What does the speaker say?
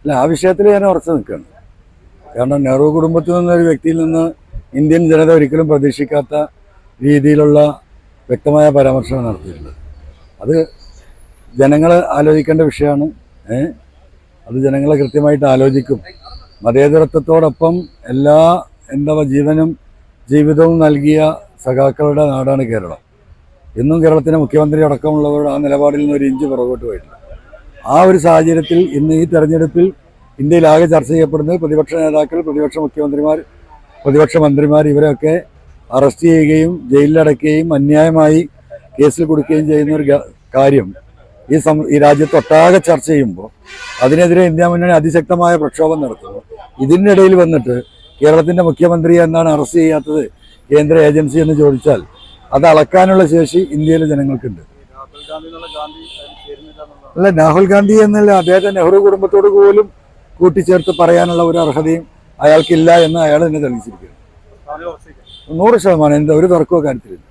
അല്ല ആ വിഷയത്തിൽ ഞാൻ ഉറച്ചു നിൽക്കുകയാണ്. കാരണം നെഹ്റു കുടുംബത്തിൽ നിന്നൊരു വ്യക്തിയിൽ നിന്ന് ഇന്ത്യൻ ജനത ഒരിക്കലും പ്രതീക്ഷിക്കാത്ത രീതിയിലുള്ള വ്യക്തമായ പരാമർശമാണ് നടത്തിയിട്ടുണ്ട് അത് ജനങ്ങൾ ആലോചിക്കേണ്ട വിഷയമാണ്. അത് ജനങ്ങളെ കൃത്യമായിട്ട് ആലോചിക്കും. മതേതരത്വത്തോടൊപ്പം എല്ലാ എന്താ ജീവനും ജീവിതവും നൽകിയ സഖാക്കളുടെ നാടാണ് കേരളം. ഇന്നും കേരളത്തിന്റെ മുഖ്യമന്ത്രി അടക്കമുള്ളവരുടെ ആ നിലപാടിൽ നിന്ന് ഒരു ഇഞ്ച് പുറകോട്ട് പോയിട്ടില്ല. ആ ഒരു സാഹചര്യത്തിൽ ഇന്ന് ഈ തെരഞ്ഞെടുപ്പിൽ ഇന്ത്യയിലാകെ ചർച്ച ചെയ്യപ്പെടുന്നത് പ്രതിപക്ഷ നേതാക്കൾ പ്രതിപക്ഷ മുഖ്യമന്ത്രിമാർ പ്രതിപക്ഷ മന്ത്രിമാർ ഇവരെയൊക്കെ അറസ്റ്റ് ചെയ്യുകയും ജയിലിലടയ്ക്കുകയും അന്യായമായി കേസിൽ കൊടുക്കുകയും ചെയ്യുന്ന ഒരു കാര്യം ഈ സം ഈ രാജ്യത്തൊട്ടാകെ ചർച്ച ചെയ്യുമ്പോൾ അതിനെതിരെ ഇന്ത്യ മുന്നണി അതിശക്തമായ പ്രക്ഷോഭം നടത്തുന്നു. ഇതിനിടയിൽ വന്നിട്ട് കേരളത്തിന്റെ മുഖ്യമന്ത്രിയെ എന്താണ് അറസ്റ്റ് ചെയ്യാത്തത് കേന്ദ്ര ഏജൻസി എന്ന് ചോദിച്ചാൽ അത് അളക്കാനുള്ള ശേഷി ഇന്ത്യയിലെ ജനങ്ങൾക്കുണ്ട്. അല്ല രാഹുൽ ഗാന്ധി എന്നല്ല അദ്ദേഹത്തെ നെഹ്റു കുടുംബത്തോട് പോലും കൂട്ടിച്ചേർത്ത് പറയാനുള്ള ഒരു അർഹതയും അയാൾക്കില്ല എന്ന് അയാൾ എന്നെ തെളിയിച്ചിരിക്കുന്നു നൂറ് ശതമാനം എന്താ ഒരു തർക്കവും കാര്യത്തിലില്ല.